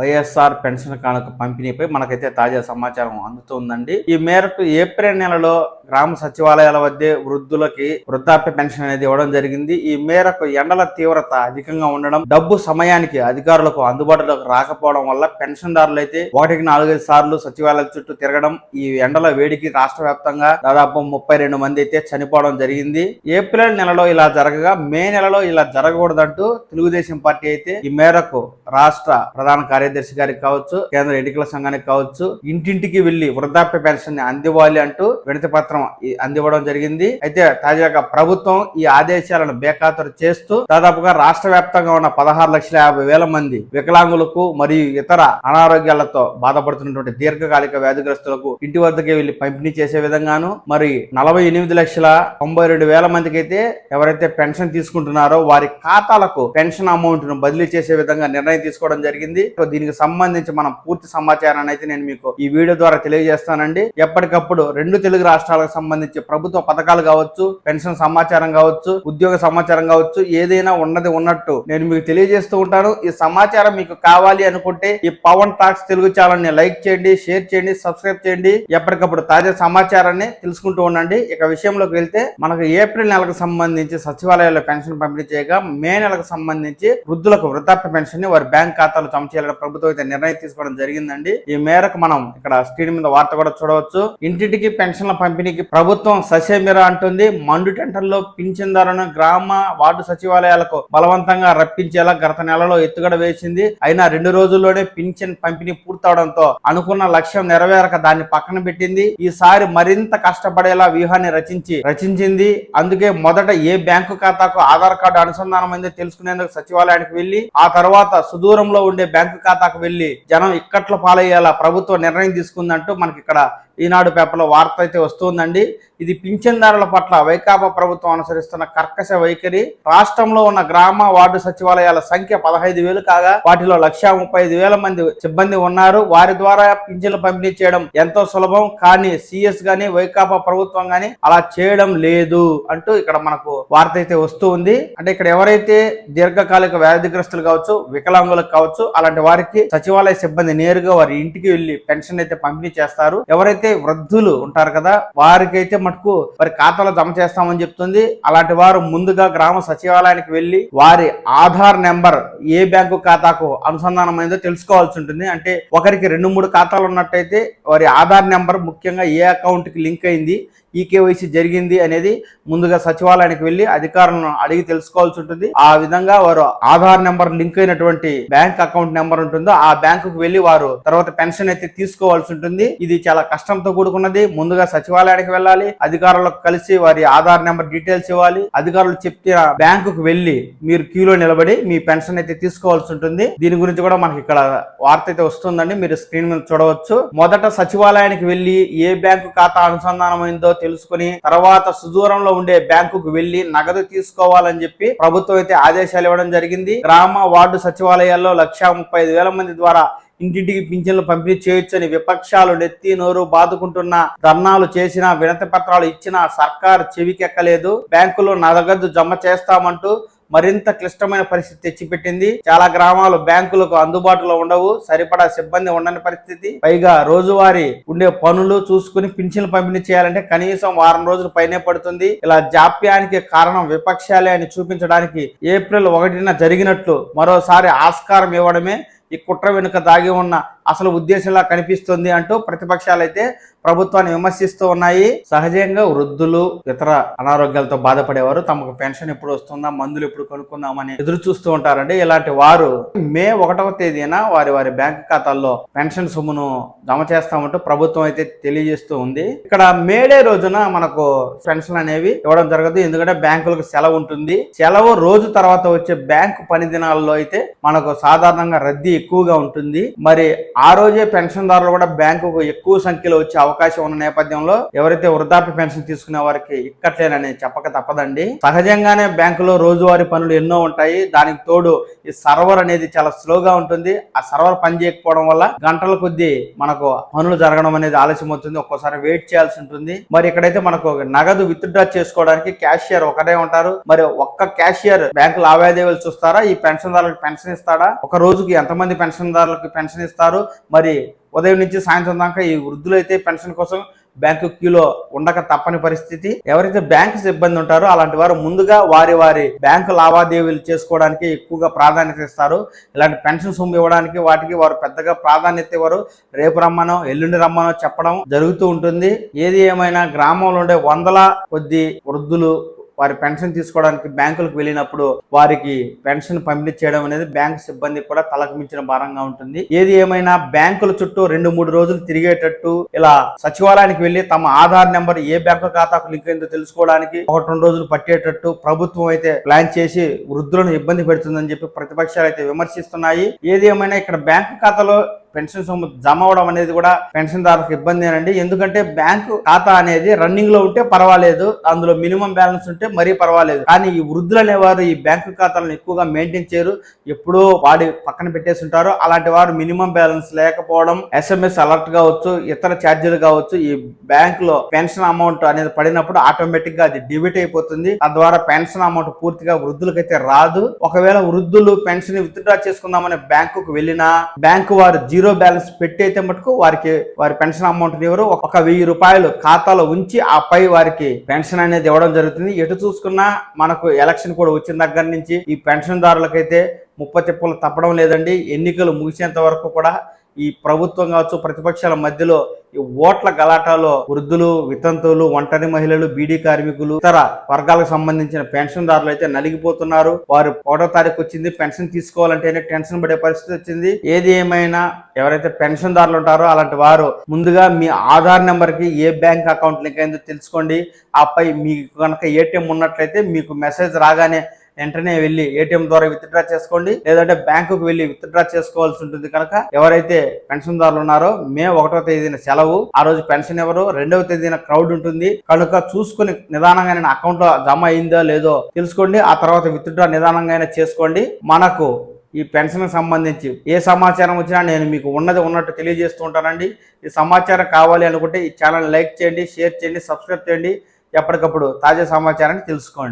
YSR pension కానుక పంపిణీపై మనకైతే తాజా సమాచారం అందుతుందండి. ఈ మేరకు ఏప్రిల్ నెలలో గ్రామ సచివాలయాల వద్దే వృద్ధులకి వృద్ధాప్య పెన్షన్ అనేది ఇవ్వడం జరిగింది. ఈ మేరకు ఎండల తీవ్రత అధికంగా ఉండడం డబ్బు సమయానికి అధికారులకు అందుబాటులోకి రాకపోవడం వల్ల పెన్షన్దారులు అయితే ఒకటికి నాలుగైదు సార్లు సచివాలయాల చుట్టూ తిరగడం ఈ ఎండల వేడికి రాష్ట్ర వ్యాప్తంగా దాదాపు ముప్పై రెండు మంది అయితే చనిపోవడం జరిగింది. ఏప్రిల్ నెలలో ఇలా జరగగా మే నెలలో ఇలా జరగకూడదంటూ తెలుగుదేశం పార్టీ అయితే ఈ మేరకు రాష్ట్ర ప్రధాన కార్యదర్శి గారికి కావచ్చు కేంద్ర ఎన్నికల సంఘానికి కావచ్చు ఇంటింటికి వెళ్ళి వృద్ధాప్య పెన్షన్ని అందివ్వాలి అంటూ వినతి పత్రం అందివ్వడం జరిగింది. అయితే తాజాగా ప్రభుత్వం ఈ ఆదేశాలను బేఖాతరు చేస్తూ దాదాపుగా రాష్ట్ర వ్యాప్తంగా ఉన్న పదహారు లక్షల యాభై వేల మంది వికలాంగులకు మరియు ఇతర అనారోగ్యాలతో బాధపడుతున్నటువంటి దీర్ఘకాలిక వ్యాధిగ్రస్తులకు ఇంటి వద్దకే వెళ్ళి పంపిణీ చేసే విధంగాను మరి నలభై ఎనిమిది లక్షల తొంభై రెండు వేల మందికి అయితే ఎవరైతే పెన్షన్ తీసుకుంటున్నారో వారి ఖాతాలకు పెన్షన్ అమౌంట్ను బదిలీ చేసే విధంగా నిర్ణయం తీసుకోవడం జరిగింది. దీనికి సంబంధించి మనం పూర్తి సమాచారాన్ని అయితే నేను మీకు ఈ వీడియో ద్వారా తెలియజేస్తానండి. ఎప్పటికప్పుడు రెండు తెలుగు రాష్ట్రాలకు సంబంధించి ప్రభుత్వ పథకాలు కావచ్చు పెన్షన్ సమాచారం కావచ్చు ఉద్యోగ సమాచారం కావచ్చు ఏదైనా ఉన్నది ఉన్నట్టు నేను మీకు తెలియజేస్తూ ఉంటాను. ఈ సమాచారం మీకు కావాలి అనుకుంటే ఈ పవన్ టాక్స్ తెలుగు ఛానల్ని లైక్ చేయండి షేర్ చేయండి సబ్స్క్రైబ్ చేయండి. ఎప్పటికప్పుడు తాజా సమాచారాన్ని తెలుసుకుంటూ ఉండండి. ఇక విషయంలోకి వెళ్తే మనకు ఏప్రిల్ నెలకు సంబంధించి సచివాలయాల్లో పెన్షన్ పంపిణీ చేయగా మే నెలకు సంబంధించి వృద్ధులకు వృద్ధాప్య పెన్షన్ని వారి బ్యాంక్ ఖాతాలో జమ చేయాలని ప్రభుత్వం అయితే నిర్ణయం తీసుకోవడం జరిగిందండి. ఈ మేరకు మనం ఇక్కడ స్క్రీన్ మీద వార్త కూడా చూడవచ్చు. ఇంటింటికి పెన్షన్ల పంపిణీకి ప్రభుత్వం ససేమిరా అంటుంది. మండు టెంటర్లో పింఛన్దారులను గ్రామ వార్డు సచివాలయాలకు బలవంతంగా రప్పించేలా గత నెలలో ఎత్తుగడ వేసింది. అయినా రెండు రోజుల్లోనే పింఛన్ పంపిణీ పూర్తవడంతో అనుకున్న లక్ష్యం నెరవేరక దాన్ని పక్కన పెట్టింది. ఈసారి మరింత కష్టపడేలా వ్యూహాన్ని రచించి రచించింది. అందుకే మొదట ఏ బ్యాంకు ఖాతాకు ఆధార్ కార్డు అనుసంధానం అయిందో తెలుసుకునేందుకు సచివాలయానికి వెళ్ళి ఆ తర్వాత సుదూరంలో ఉండే బ్యాంకు ఖాతాకు వెళ్ళి జనం ఇక్కట్ల పాలయ్యేలా ప్రభుత్వం నిర్ణయం తీసుకుందంటూ మనకి ఇక్కడ ఈనాడు పేపర్లో వార్త అయితే వస్తుందండి. ఇది పింఛన్దారుల పట్ల వైకాపా ప్రభుత్వం అనుసరిస్తున్న కర్కశ వైఖరి. రాష్ట్రంలో ఉన్న గ్రామ వార్డు సచివాలయాల సంఖ్య పదహైదు వేలు కాగా వాటిలో లక్షా ముప్పై ఐదు వేల మంది సిబ్బంది ఉన్నారు. వారి ద్వారా పింఛన్లు పంపిణీ చేయడం ఎంతో సులభం. కానీ సిఎస్ గాని వైకాపా ప్రభుత్వం గాని అలా చేయడం లేదు అంటూ ఇక్కడ మనకు వార్త అయితే వస్తూ ఉంది. అంటే ఇక్కడ ఎవరైతే దీర్ఘకాలిక వ్యాధిగ్రస్తులు కావచ్చు వికలాంగులకు కావచ్చు అలాంటి వారికి సచివాలయ సిబ్బంది నేరుగా వారి ఇంటికి వెళ్ళి పెన్షన్ అయితే పంపిణీ చేస్తారు. ఎవరైతే వృద్ధులు ఉంటారు కదా వారికైతే మటుకు వారి ఖాతాలో జమ చేస్తామని చెప్తుంది. అలాంటి వారు ముందుగా గ్రామ సచివాలయానికి వెళ్ళి వారి ఆధార్ నెంబర్ ఏ బ్యాంకు ఖాతాకు అనుసంధానమైందో తెలుసుకోవాల్సి ఉంటుంది. అంటే ఒకరికి రెండు మూడు ఖాతాలు ఉన్నట్టయితే వారి ఆధార్ నెంబర్ ముఖ్యంగా ఏ అకౌంట్కి లింక్ అయింది ఈ కేవైసీ జరిగింది అనేది ముందుగా సచివాలయానికి వెళ్ళి అధికారులను అడిగి తెలుసుకోవాల్సి ఉంటుంది. ఆ విధంగా వారు ఆధార్ నెంబర్ లింక్ అయినటువంటి బ్యాంక్ అకౌంట్ నెంబర్ ఉంటుందో ఆ బ్యాంకుకు వెళ్ళి వారు తర్వాత పెన్షన్ అయితే తీసుకోవాల్సి ఉంటుంది. ఇది చాలా కష్టం కష్టంతో కూడుకున్నది. ముందుగా సచివాలయానికి వెళ్ళాలి. అధికారులకు కలిసి వారి ఆధార్ నెంబర్ డీటెయిల్స్ ఇవ్వాలి. అధికారులు చెప్తే బ్యాంకుకు వెళ్ళి మీరు క్యూలో నిలబడి మీ పెన్షన్ అయితే తీసుకోవాల్సి ఉంటుంది. దీని గురించి కూడా మనకి ఇక్కడ వార్త అయితే వస్తుందండి. మీరు స్క్రీన్ మీద చూడవచ్చు. మొదట సచివాలయానికి వెళ్ళి ఏ బ్యాంకు ఖాతా అనుసంధానమైందో తెలుసుకుని తర్వాత సుదూరంలో ఉండే బ్యాంకుకు వెళ్ళి నగదు తీసుకోవాలని చెప్పి ప్రభుత్వం అయితే ఆదేశాలు ఇవ్వడం జరిగింది. గ్రామ వార్డు సచివాలయాల్లో లక్షా ముప్పై ఐదు వేల మంది ద్వారా ఇంటింటికి పింఛన్లు పంపిణీ చేయొచ్చని విపక్షాలు నెత్తి నోరు బాదుకుంటున్న ధర్నాలు చేసినా వినతి పత్రాలు ఇచ్చినా సర్కార్ చెవికెక్కలేదు. బ్యాంకులో నగదు జమ చేస్తామంటూ మరింత క్లిష్టమైన పరిస్థితి తెచ్చిపెట్టింది. చాలా గ్రామాలు బ్యాంకులకు అందుబాటులో ఉండవు. సరిపడా సిబ్బంది ఉండని పరిస్థితి. పైగా రోజువారీ ఉండే పనులు చూసుకుని పింఛన్లు పంపిణీ చేయాలంటే కనీసం వారం రోజులు పైనే పడుతుంది. ఇలా జాప్యానికి కారణం విపక్షాలే అని చూపించడానికి ఏప్రిల్ ఒకటిన జరిగినట్లు మరోసారి ఆస్కారం ఇవ్వడమే ఈ కుట్ర వెనుక దాగి ఉన్న అసలు ఉద్దేశంలా కనిపిస్తుంది అంటూ ప్రతిపక్షాలు అయితే ప్రభుత్వాన్ని విమర్శిస్తూ ఉన్నాయి. సహజంగా వృద్ధులు ఇతర అనారోగ్యాలతో బాధపడేవారు తమకు పెన్షన్ ఎప్పుడు వస్తుందా మందులు ఎప్పుడు కొనుక్కుందామని ఎదురు చూస్తూ ఉంటారండి. ఇలాంటి వారు మే ఒకటవ తేదీన వారి వారి బ్యాంక్ ఖాతాల్లో పెన్షన్ సొమ్మును జమ చేస్తామంటూ ప్రభుత్వం అయితే తెలియజేస్తూ ఉంది. ఇక్కడ మేడే రోజున మనకు పెన్షన్ అనేవి ఇవ్వడం జరగదు. ఎందుకంటే బ్యాంకులకు సెలవు ఉంటుంది. సెలవు రోజు తర్వాత వచ్చే బ్యాంకు పని దినాల్లో అయితే మనకు సాధారణంగా రద్దీ ఎక్కువగా ఉంటుంది. మరి ఆ రోజే పెన్షన్దారులు కూడా బ్యాంకుకు ఎక్కువ సంఖ్యలో వచ్చే అవకాశం ఉన్న నేపథ్యంలో ఎవరైతే వృద్ధాప్య పెన్షన్ తీసుకునే వారికి ఇక్కట్లేనని చెప్పక తప్పదండి. సహజంగానే బ్యాంకులో రోజువారీ పనులు ఎన్నో ఉంటాయి. దానికి తోడు ఈ సర్వర్ అనేది చాలా స్లోగా ఉంటుంది. ఆ సర్వర్ పని చేయకపోవడం వల్ల గంటల కొద్దీ మనకు పనులు జరగడం అనేది ఆలస్యం అవుతుంది. ఒక్కోసారి వెయిట్ చేయాల్సి ఉంటుంది. మరి ఇక్కడైతే మనకు నగదు విత్డ్రా చేసుకోవడానికి క్యాషియర్ ఒకటే ఉంటారు. మరి ఒక్క క్యాషియర్ బ్యాంకు లావాదేవీలు చూస్తారా? ఈ పెన్షన్దారులకు పెన్షన్ ఇస్తాడా? ఒక రోజుకి ఎంతమంది పెన్షన్దారులకు పెన్షన్ ఇస్తారు? మరి ఉదయం నుంచి సాయంత్రం దాకా ఈ వృద్ధులు అయితే పెన్షన్ కోసం బ్యాంకు క్యూలో ఉండక తప్పని పరిస్థితి. ఎవరైతే బ్యాంకు సిబ్బంది ఉంటారో అలాంటి వారు ముందుగా వారి వారి బ్యాంకు లావాదేవీలు చేసుకోవడానికి ఎక్కువగా ప్రాధాన్యత ఇస్తారు. ఇలాంటి పెన్షన్ సొమ్ము ఇవ్వడానికి వాటికి వారు పెద్దగా ప్రాధాన్యత ఇవ్వరు. రేపు రమ్మనో ఎల్లుండి రమ్మనో చెప్పడం జరుగుతూ ఉంటుంది. ఏది ఏమైనా గ్రామంలో ఉండే వందల కొద్ది వృద్ధులు వారి పెన్షన్ తీసుకోవడానికి బ్యాంకులకు వెళ్ళినప్పుడు వారికి పెన్షన్ పంపిణీ చేయడం అనేది బ్యాంక్ సిబ్బంది కూడా తలకు మించిన భారంగా ఉంటుంది. ఏది ఏమైనా బ్యాంకుల చుట్టూ రెండు మూడు రోజులు తిరిగేటట్టు ఇలా సచివాలయానికి వెళ్ళి తమ ఆధార్ నెంబర్ ఏ బ్యాంకు ఖాతాకు లింక్ అయిందో తెలుసుకోవడానికి ఒకటి రెండు రోజులు పట్టేటట్టు ప్రభుత్వం అయితే ప్లాన్ చేసి వృద్ధులను ఇబ్బంది పెడుతుందని చెప్పి ప్రతిపక్షాలు అయితే విమర్శిస్తున్నాయి. ఏది ఏమైనా ఇక్కడ బ్యాంకు ఖాతాలో పెన్షన్ సొమ్ము జమ అవడం అనేది కూడా పెన్షన్దారులకు ఇబ్బందేనండి ఎందుకంటే బ్యాంకు ఖాతా అనేది రన్నింగ్లో ఉంటే పర్వాలేదు అందులో మినిమం బ్యాలెన్స్ ఉంటే మరీ పర్వాలేదు. కానీ ఈ వృద్ధులు అనేవారు ఈ బ్యాంకు ఖాతాలను ఎక్కువగా మెయింటైన్ చేయరు. ఎప్పుడో వాడి పక్కన పెట్టేసి ఉంటారు. అలాంటి వారు మినిమం బ్యాలెన్స్ లేకపోవడం ఎస్ఎంఎస్ అలర్ట్ కావచ్చు ఇతర ఛార్జీలు కావచ్చు ఈ బ్యాంక్లో పెన్షన్ అమౌంట్ అనేది పడినప్పుడు ఆటోమేటిక్గా అది డిబిట్ అయిపోతుంది. తద్వారా పెన్షన్ అమౌంట్ పూర్తిగా వృద్ధులకైతే రాదు. ఒకవేళ వృద్ధులు పెన్షన్ విత్డ్రా చేసుకుందామని బ్యాంకుకు వెళ్ళినా బ్యాంకు వారు జీరో బ్యాలెన్స్ పెట్టి అయితే మటుకు వారికి వారి పెన్షన్ అమౌంట్ ఇవ్వరు ఒక వెయ్యి రూపాయలు ఖాతాలో ఉంచి ఆ పై వారికి పెన్షన్ అనేది ఇవ్వడం జరుగుతుంది. ఎటు చూసుకున్నా మనకు ఎలక్షన్ కూడా వచ్చిన దగ్గర నుంచి ఈ పెన్షన్దారులకైతే ముప్ప తిప్పలు తప్పడం లేదండి. ఎన్నికలు ముగిసేంత వరకు కూడా ఈ ప్రభుత్వం కావచ్చు ప్రతిపక్షాల మధ్యలో ఈ ఓట్ల గలాటాలో వృద్ధులు వితంతువులు ఒంటరి మహిళలు బీడీ కార్మికులు ఇతర వర్గాలకు సంబంధించిన పెన్షన్దారులు అయితే నలిగిపోతున్నారు. వారు ఒకటో తారీఖు వచ్చింది పెన్షన్ తీసుకోవాలంటేనే టెన్షన్ పడే పరిస్థితి వచ్చింది. ఏది ఏమైనా ఎవరైతే పెన్షన్దారులు ఉంటారో అలాంటి వారు ముందుగా మీ ఆధార్ నెంబర్కి ఏ బ్యాంక్ అకౌంట్ లింక్ అయిందో తెలుసుకోండి. ఆపై మీకు కనుక ఏటీఎం ఉన్నట్లయితే మీకు మెసేజ్ రాగానే వెంటనే వెళ్ళి ఏటీఎం ద్వారా విత్డ్రా చేసుకోండి. లేదంటే బ్యాంకుకు వెళ్ళి విత్డ్రా చేసుకోవాల్సి ఉంటుంది కనుక ఎవరైతే పెన్షన్దారులు ఉన్నారో మే ఒకటో తేదీన సెలవు. ఆ రోజు పెన్షన్ ఎవరు? రెండవ తేదీన క్రౌడ్ ఉంటుంది. కనుక చూసుకుని నిదానంగా నేను అకౌంట్లో జమ అయిందో లేదో తెలుసుకోండి. ఆ తర్వాత విత్డ్రా నిదానంగా అయినా చేసుకోండి. మనకు ఈ పెన్షన్ సంబంధించి ఏ సమాచారం వచ్చినా నేను మీకు ఉన్నది ఉన్నట్టు తెలియజేస్తూ ఉంటానండి. ఈ సమాచారం కావాలి అనుకుంటే ఈ ఛానల్ లైక్ చేయండి షేర్ చేయండి సబ్స్క్రైబ్ చేయండి. ఎప్పటికప్పుడు తాజా సమాచారాన్ని తెలుసుకోండి.